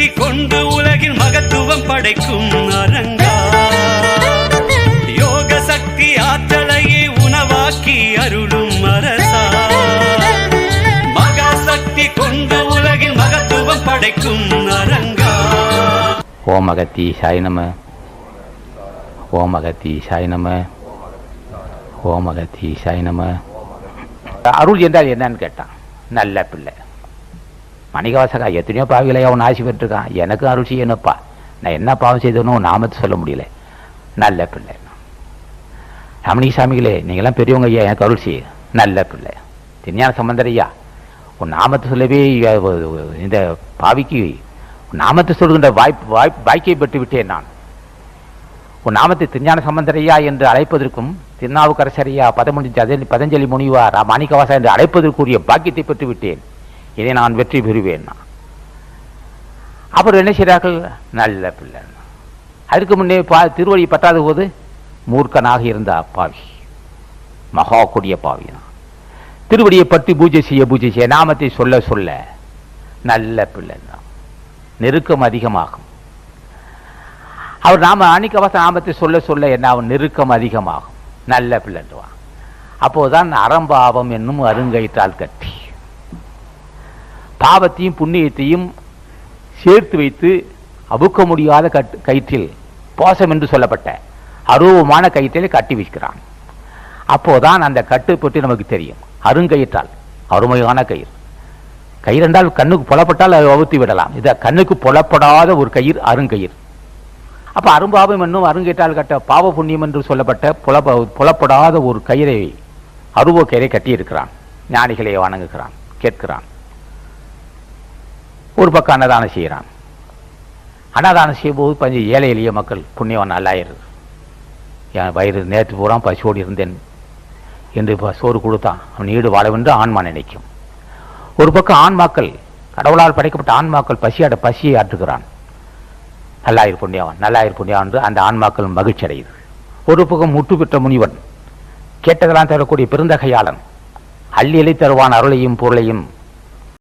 சக்தி கொண்டு உலகில் மகத்துவம் படைக்கும் அரங்கா. யோக சக்தி ஆற்றலையே உணவாக்கி அருளும் அரசா. மகாசக்தி கொண்டு உலகில் மகத்துவம் படைக்கும் அரங்கா. ஓம் அகத்தீசாய் நம. ஓம் அகத்தீசாய் நம. ஓம் அகத்தீசாய் நம. அருள் என்றால் என்னன்னு கேட்டான். நல்ல பிள்ளை. மணிகவாசகா எத்தனையோ பாவிகளை அவன் ஆசி பெற்றிருக்கான். எனக்கு அருள் செய்யணுப்பா நான் என்ன பாவம் செய்தனும் நாமத்தை சொல்ல முடியல. நல்ல பிள்ளை. ரமணி சாமிகளே நீங்களாம் பெரியவங்க ஐயா எனக்கு அருள் செய்ய நல்ல பிள்ளை. திருஞான சம்பந்தர் ஐயா உன் நாமத்தை சொல்லவே இந்த பாவிக்கு உன் நாமத்தை சொல்கின்ற வாய்ப்பு வாய்ப்பு வாய்க்கை பெற்று விட்டேன் நான். உன் நாமத்தை திருஞான சம்பந்தரையா என்று அழைப்பதற்கும் திருநாவுக்கரசரையா பதமொழி பதஞ்சலி முனிவா மாணிக்கவாசா என்று அழைப்பதற்குரிய பாக்கியத்தை பெற்று விட்டேன் இதை நான் வெற்றி பெறுவேன். அப்புறம் என்ன செய்கிறார்கள் நல்ல பிள்ளை. அதுக்கு முன்னே பா திருவழி பற்றாத போது மூர்க்கனாக இருந்த அப்பாவி. மகா கொடிய பாவினா திருவடியை பற்றி பூஜை செய்ய பூஜை செய்ய நாமத்தை சொல்ல சொல்ல நல்ல பிள்ளை. நெருக்கம் அதிகமாகும். அவர் நாம அணிக்கவச நாமத்தை சொல்ல சொல்ல என்ன அவன் நெருக்கம் அதிகமாகும். நல்ல பிள்ளைன்றான் அப்போதுதான் அறம்பாவம் என்னும் அருங்கயிற்றால் கட்டி. பாவத்தையும் புண்ணியத்தையும் சேர்த்து வைத்து அவுக்க முடியாத கட்டு கயிற்றில் போசம் என்று சொல்லப்பட்ட அருவமான கயிற்றில் கட்டி வைக்கிறான். அப்போதான் அந்த கட்டு பற்றி நமக்கு தெரியும். அருங்கயிற்றால் அருமையான கயிறு. கயிறு என்றால் கண்ணுக்கு புலப்பட்டால் அதை அவுத்தி விடலாம். இதை கண்ணுக்கு புலப்படாத ஒரு கயிறு அருங்கயிறு. அப்போ அரும்பாவம் என்னும் அருங்கேற்றால் கட்ட பாவ புண்ணியம் என்று சொல்லப்பட்ட புலப்ப புலப்படாத ஒரு கயிறை அருவ கயிறை கட்டியிருக்கிறான். ஞானிகளை வணங்குகிறான் கேட்கிறான். ஒரு பக்கம் அன்னதானம் செய்கிறான் அன்னதானம் செய்யும்போது கொஞ்சம் ஏழை எளிய மக்கள் புண்ணியவன் நல்லாயிருது. என் வயிறு நேற்று பூரா பசியோடு இருந்தேன் என்று இப்போ சோறு கொடுத்தான். அவன் ஈடு வாழவென்று ஆன்மா நினைக்கும். ஒரு பக்கம் ஆன்மாக்கள் கடவுளால் படைக்கப்பட்ட ஆன்மாக்கள் பசியாட பசியை ஆற்றுகிறான். நல்லாயிரு புண்ணியவன் நல்லாயிரு புண்ணியவன் என்று அந்த ஆன்மாக்கள் மகிழ்ச்சி அடையுது. ஒரு பக்கம் முட்டு பெற்ற முனிவன் கேட்டதெல்லாம் தரக்கூடிய பெருந்தகையாளன் அள்ளி அள்ளி தருவான் அருளையும் பொருளையும்